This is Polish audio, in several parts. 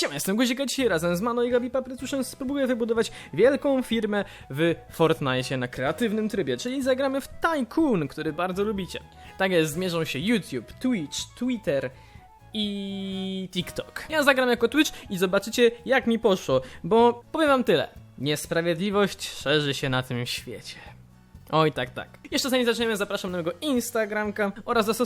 Siema, jestem Guzika, dzisiaj razem z Mano i Gabi Paprytuszem spróbuję wybudować wielką firmę w Fortnite na kreatywnym trybie, czyli zagramy w Tycoon, który bardzo lubicie. Tak jest, zmierzą się YouTube, Twitch, Twitter i TikTok. Ja zagram jako Twitch i zobaczycie jak mi poszło, bo powiem wam tyle. Niesprawiedliwość szerzy się na tym świecie. Oj, tak, tak. Jeszcze zanim zaczniemy, zapraszam na mojego Instagramka oraz do,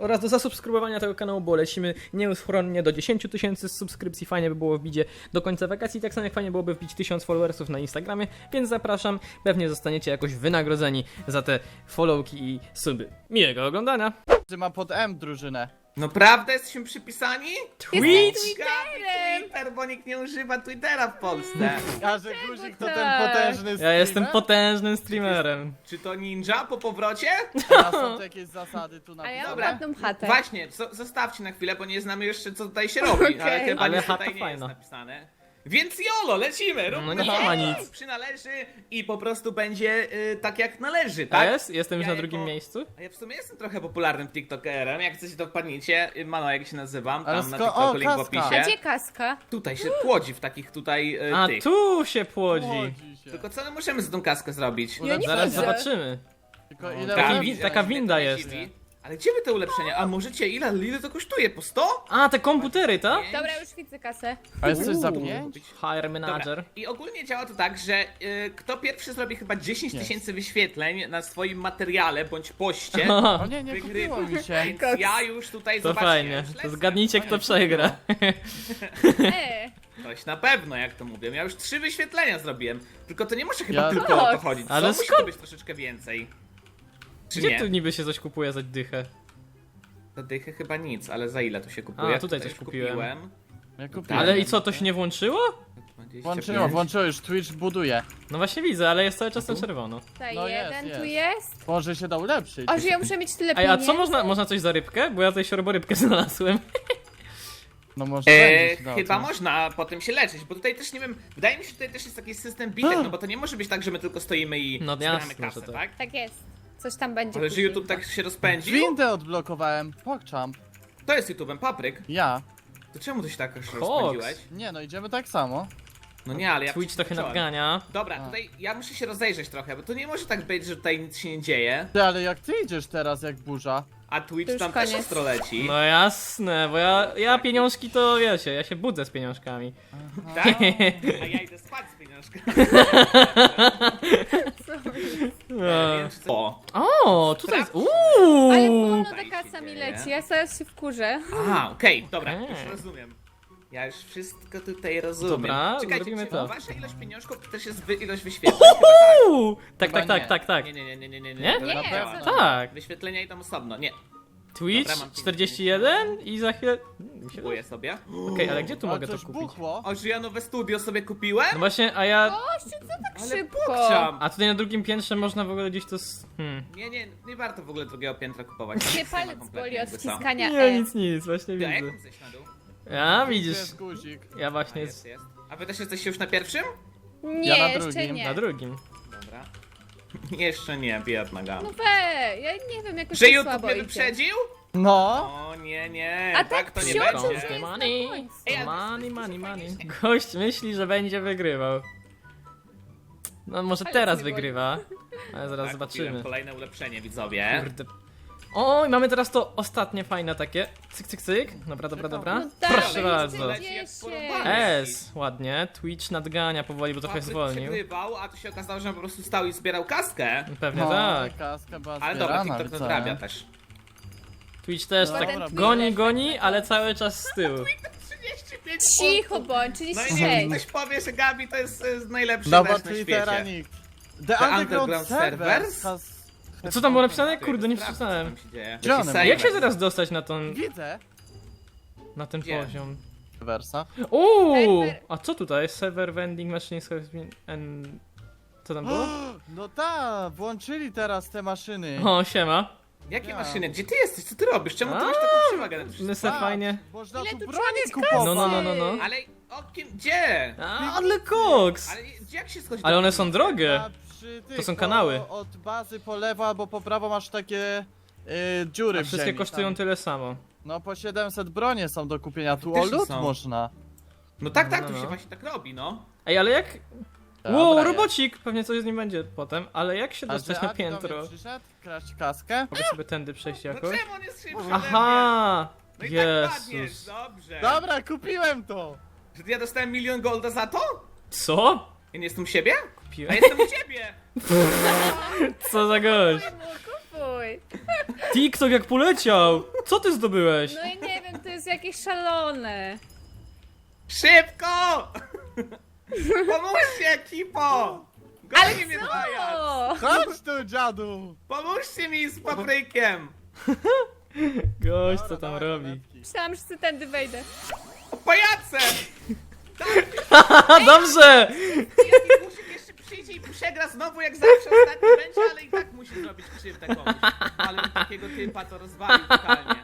oraz do zasubskrybowania tego kanału, bo lecimy nieuchronnie do 10 tysięcy subskrypcji. Fajnie by było wbić do końca wakacji, tak samo jak fajnie byłoby wbić 1000 followersów na Instagramie, więc zapraszam. Pewnie zostaniecie jakoś wynagrodzeni za te followki i suby. Miłego oglądania! Ty ma pod M drużynę. No prawda jesteśmy przypisani? Twitch! Gabi Twitter, bo nikt nie używa Twittera w Polsce. A że guzik to ten tak. potężny Ja streamer? jestem potężnym streamerem. Czy to ninja po powrocie? A są tu jakieś zasady tu na A ja Dobra. mam ładną chatę. Właśnie, zo- zostawcie na chwilę, bo nie znamy jeszcze co tutaj się robi, ale Okej. chyba Ale nic chata tutaj nie fajna. jest napisane. Więc jolo, lecimy, No róbmy nie to, ma nic. przynależy i po prostu będzie y, tak jak należy, tak? jest? Jestem już Ja na drugim jako- miejscu? A ja w sumie jestem trochę popularnym tiktokerem, jak chcecie to wpadnijcie, Mano, jak się nazywam, Ale tam na sko- TikToku o, link w kaska. A opisie. gdzie kaska? Tutaj się płodzi w takich tutaj y, A tych. tu się płodzi. Chodzi się. Tylko co my możemy z tą kaskę zrobić? Ja nie Zaraz widzę. zobaczymy. Tylko No, ile Taki tak, wi- widzę, taka mnie winda nie jest. dziwi. Ale gdzie wy te ulepszenia? A możecie ile? Ile to kosztuje? Po 100? A, te komputery, tak? Dobra, już widzę kasę. A jest coś za Uuu. pięć? Hire manager. Dobra. I ogólnie działa to tak, że y, kto pierwszy zrobi chyba 10 Jest. tysięcy wyświetleń na swoim materiale bądź poście, O nie, nie wygrywa. kupiło mi się. Więc ja już tutaj To zobaczcie, fajnie. już To lecę. zgadnijcie, kto przegra. E, Ktoś na pewno, jak to mówię. Ja już trzy wyświetlenia zrobiłem. Tylko to nie może chyba Ja- tylko o to chodzić. Ale Ale musi to być troszeczkę więcej. Czy Gdzie nie? tu niby się coś kupuje za dychę? Za dychy chyba nic, ale za ile tu się kupuje? A, tutaj coś już kupiłem. Ja kupiłem. Ale i co, to się nie włączyło? 25. Włączyło, włączyło już, Twitch buduje. No właśnie widzę, ale jest cały czas na czerwono. tutaj No jest, jeden jest. tu jest. Może się da ulepszyć. O, że ja muszę mieć tyle Ej, a pieniędzy. co można, można coś za rybkę? Bo ja tutaj siorborybkę znalazłem. No może E, będzie się dało chyba coś. można potem się leczyć, bo tutaj też nie wiem, wydaje mi się, że tutaj też jest taki system bitek, no bo to nie może być tak, że my tylko stoimy i No zbieramy jasne, kasę, że to- tak? Tak jest. Coś tam będzie Ale że później. YouTube tak się rozpędził? Windę odblokowałem. Pokczam. To jest YouTube'em Papryk. Ja. To czemu ty się tak aż Koks. rozpędziłeś? Nie no, idziemy tak samo. No nie, ale ja Twitch trochę przeskoczyłem. nadgania. Dobra, A. tutaj ja muszę się rozejrzeć trochę, bo to nie może tak być, że tutaj nic się nie dzieje, Ty, ale jak ty idziesz teraz jak burza? a Twitch już tam też koniec. ostro leci. No jasne, bo ja, ja pieniążki to wiecie, ja się budzę z pieniążkami. Tak? A ja idę spać z pieniążkami. Nie czy co- O! O, tutaj jest. Ale Uuu! wolno ta kasa mi leci, ja zaraz się wkurzę. Aha, okej, dobra, Okej. już rozumiem. Ja już wszystko tutaj rozumiem. Dobra, Czekajcie, zrobimy czy to. wasza ilość pieniążków też jest wy, ilość wyświetleń? Chyba tak. Uuu! Tak, Chyba tak, tak, nie. tak, tak. Nie, nie, nie, nie, nie, nie, Nie? Nie, tak ty? Tak. Wyświetlenia idą osobno, nie. Twitch Dobra, mam 41 i za chwilę. mi się- Kupuję sobie. Okej, ale gdzie tu mogę to coś kupić? buchło? O, że ja nowe studio sobie kupiłem? No właśnie, a ja. Gościu, co tak Ale szybko? A tutaj na drugim piętrze można w ogóle gdzieś to. s- Hmm. Nie, nie, nie warto w ogóle drugiego piętra kupować. Mnie palec boli od wciskania Nie, E. nic, nic, właśnie jak widzę. mam zejść na dół? Ja Tu widzisz. jest guzik. Ja A, właśnie jest, jest. A wy też jesteście już na pierwszym? Nie, Ja na jeszcze drugim, nie. na drugim. Jeszcze nie, biedna gama. No we, ja nie wiem, jakoś Że mi YouTube słabo mnie idzie. wyprzedził? No. O nie, nie, A tak tak to nie psiociu, będzie. jest na Money, końcu. Ej, ale money, money, money. Gość myśli, że będzie wygrywał. No może Ale teraz wygrywa. Ale zaraz Tak, zobaczymy. Kolejne ulepszenie, widzowie. Kurde. O, i mamy teraz to ostatnie fajne takie. Cyk, cyk, cyk. Dobra, dobra, dobra. No tak, Proszę bardzo. jeszcze Leci jak 10. porąbany. S, ładnie. Twitch nadgania powoli, bo trochę zwolnił. przegrywał, a tu się okazało, że on po prostu stał i zbierał kaskę. Pewnie no, tak. Kaska była Ale dobra, zbierana, TikTok co? nadrabia też. Twitch też No, tak dobra, goni, Twitch. goni, ale cały czas z tyłu. 35 Cicho bądź, No i 36. niech ktoś powie, że Gabi to jest, jest najlepszy No też bo na Twittera świecie. nikt. The, Underground, Underground Servers? Servers? Co tam było napisane? Ty, Kurde, nie przeczytałem. co tam się dzieje. Jak się teraz dostać na ten, Widzę. na ten Gdzie? poziom? Serversa. Uuu! Serwer- A co tutaj? Server vending machines has been... And... Co tam było? No tak, włączyli teraz te maszyny. O, siema. Jakie Ja. maszyny? Gdzie ty jesteś? Co ty robisz? Czemu ty masz taką przewagę nad wszystkim? Tak, fajnie. Można Ile tu mieć kupować. No, no, no, no, no. Ale o kim? Gdzie? A, ale koks! Ale gdzie jak się schodzi? Ale do- one są drogie. A przy tych, To są po- kanały. Od bazy po lewo albo po prawo masz takie y, dziury A w wszystkie ziemi kosztują tam. tyle samo. No po 700 bronie są do kupienia, tu o Faktycznie lód są. można. No tak, tak, No, tu no. się właśnie tak robi, no. Ej, ale jak... Dobra, Wow, jest. robocik! Pewnie coś z nim będzie potem, ale jak się A dostać na Adi do mnie piętro? przyszedł? Kraść kaskę? Mogę sobie tędy przejść No jakoś? czemu on jest szybszy ode mnie? Aha! No i tak padniesz, Jezus. dobrze. Dobra, kupiłem to! Że ja dostałem milion golda za to? Co? Ja nie jestem u siebie? A Kupiłem? jestem u ciebie! Co za gość? Kupuj, kupuj. TikTok jak poleciał! Co ty zdobyłeś? No i nie wiem, to jest jakieś szalone. Szybko! Pomóżcie, ekipo! Goni mnie dwaja! O! Chodź tu, dziadu! Pomóżcie mi z paprykiem! Gość, co tam robi? Myślałam, że ty tędy wejdę. O pajace! A dobrze! Jaki Busik jeszcze przyjdzie i przegra znowu jak zawsze ostatni będzie, ale i tak musi zrobić krzywdę komuś. Ale takiego typa to rozwalił totalnie.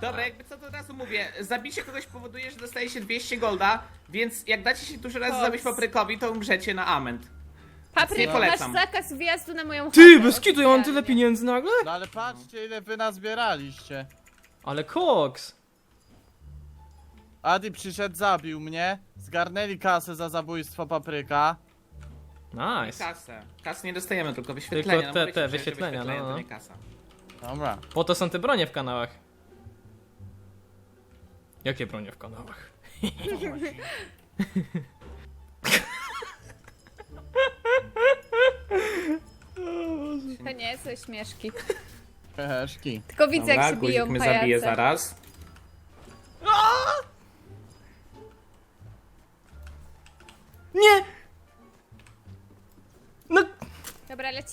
Dobra, jakby co to od razu mówię, zabicie kogoś powoduje, że dostaje się 200 golda, więc jak dacie się dużo razy Koks. zabić paprykowi, to umrzecie na ament. Papryk, Nie masz polecam. zakaz wjazdu na moją Ty, chatę, bez kitu, ja mam tyle oficjalnie. pieniędzy nagle? No ale patrzcie, ile wy nazbieraliście. Ale koks! Adi przyszedł, zabił mnie. Zgarnęli kasę za zabójstwo papryka. Nice. Kasę. Kasy nie dostajemy, tylko wyświetlenia. Tylko te- No, te ci, że wyświetlenia, wyświetlenia no, to no. nie kasa. Dobra. Po to są te bronie w kanałach. Jakie bronie w kanałach? To nie są śmieszki. Heheszki. Tylko widzę, jak się guzik biją mnie zabije pajace. zaraz.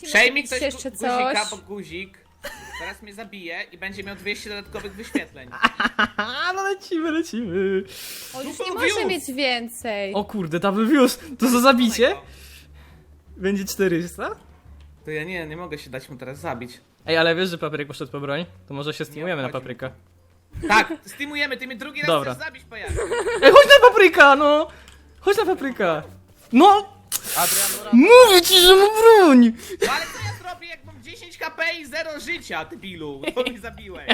Lecimy Przejmij ktoś jeszcze gu- coś. guzika, bo guzik zaraz mnie zabije i będzie miał 200 dodatkowych wyświetleń. a, no lecimy, lecimy. On już Super nie może views. mieć więcej. O kurde, double views. To za zabicie? Będzie 400? To ja nie, nie mogę się dać mu teraz zabić. Ej, ale wiesz, że papryk poszedł po broń? To może się streamujemy na obchodzi papryka. Tak, steamujemy, ty mnie drugi raz Dobra. chcesz zabić. Ej, chodź na papryka, no! Chodź na papryka. No! Adrian, ura... Mówię ci, że ma broń! No ale co ja zrobię, jak mam 10 HP i 0 życia, ty bilu? Bo mi zabiłeś.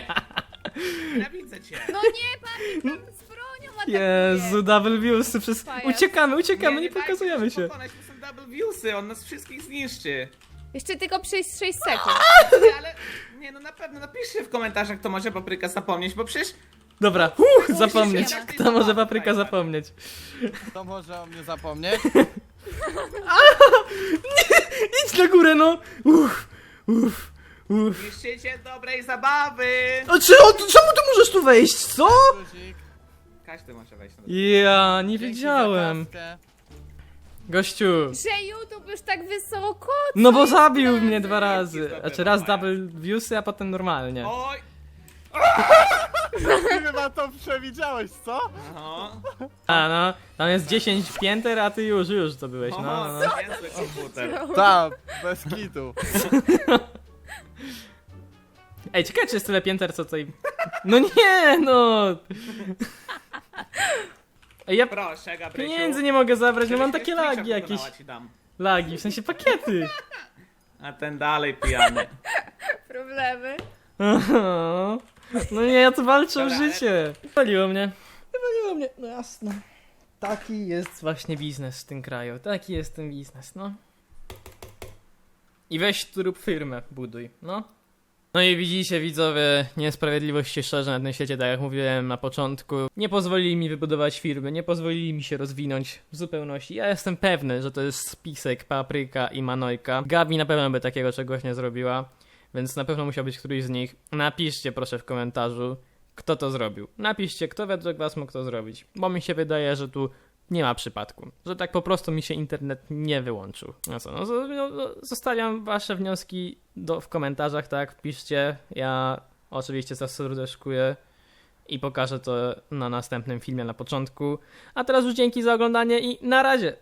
Ja widzę cię. No nie, papryk tam z bronią atakuje. Jezu, double viewsy przez... Pajac. Uciekamy, uciekamy, nie, dajcie pokazujemy się. pokonać, to są double viewsy, on nas wszystkich zniszczy. Jeszcze tylko przez 6 sekund. Nie, ale nie, no na pewno napiszcie w komentarzach, kto może papryka zapomnieć, bo przecież Dobra, Musisz zapomnieć. Kto może papryka fajnie. zapomnieć? Kto może o mnie zapomnieć? Idź na górę, no! Uff, uff, uff. niszczycie dobrej zabawy. A czy, o, czemu ty możesz tu wejść, co? Guzik. Każdy może wejść na Ja, nie Dzięki wiedziałem. Gościu. Że YouTube już tak wysoko. No bo zabił mnie dwa razy. Znaczy raz double viewsy, a potem normalnie. Oj! Chyba to przewidziałeś, co? No, A no, tam jest 10 pięter, a ty już, już to byłeś, no, no. no. no. niezły komputer. Tak, bez kitu. Ej, ciekawe czy jest tyle pięter, co tutaj... No nie, no! Ej, ja Proszę, Gabrysiu. pieniędzy nie mogę zabrać, no mam Żebyś takie lagi jakieś. wykonała ci dam. Lagi, w sensie pakiety. A ten dalej pijany. Problemy. No nie, ja tu walczę o Dobra, ale- życie. Wywaliło mnie. Wywaliło mnie, no jasne. Taki jest właśnie biznes w tym kraju. Taki jest ten biznes, no. I weź tu rób firmę, buduj, no. No i widzicie widzowie, niesprawiedliwość się szerzy na tym świecie, tak jak mówiłem na początku. Nie pozwolili mi wybudować firmy, nie pozwolili mi się rozwinąć w zupełności. Ja jestem pewny, że to jest spisek Papryka i Manojka. Gabi na pewno by takiego czegoś nie zrobiła. Więc na pewno musiał być któryś z nich. Napiszcie proszę w komentarzu, kto to zrobił. Napiszcie, kto według was mógł to zrobić. Bo mi się wydaje, że tu nie ma przypadku. Że tak po prostu mi się internet nie wyłączył. No co, no, no, no, zostawiam wasze wnioski do, w komentarzach, tak? Piszcie. Ja oczywiście zaserdeczkuję i pokażę to na następnym filmie na początku. A teraz już dzięki za oglądanie i na razie!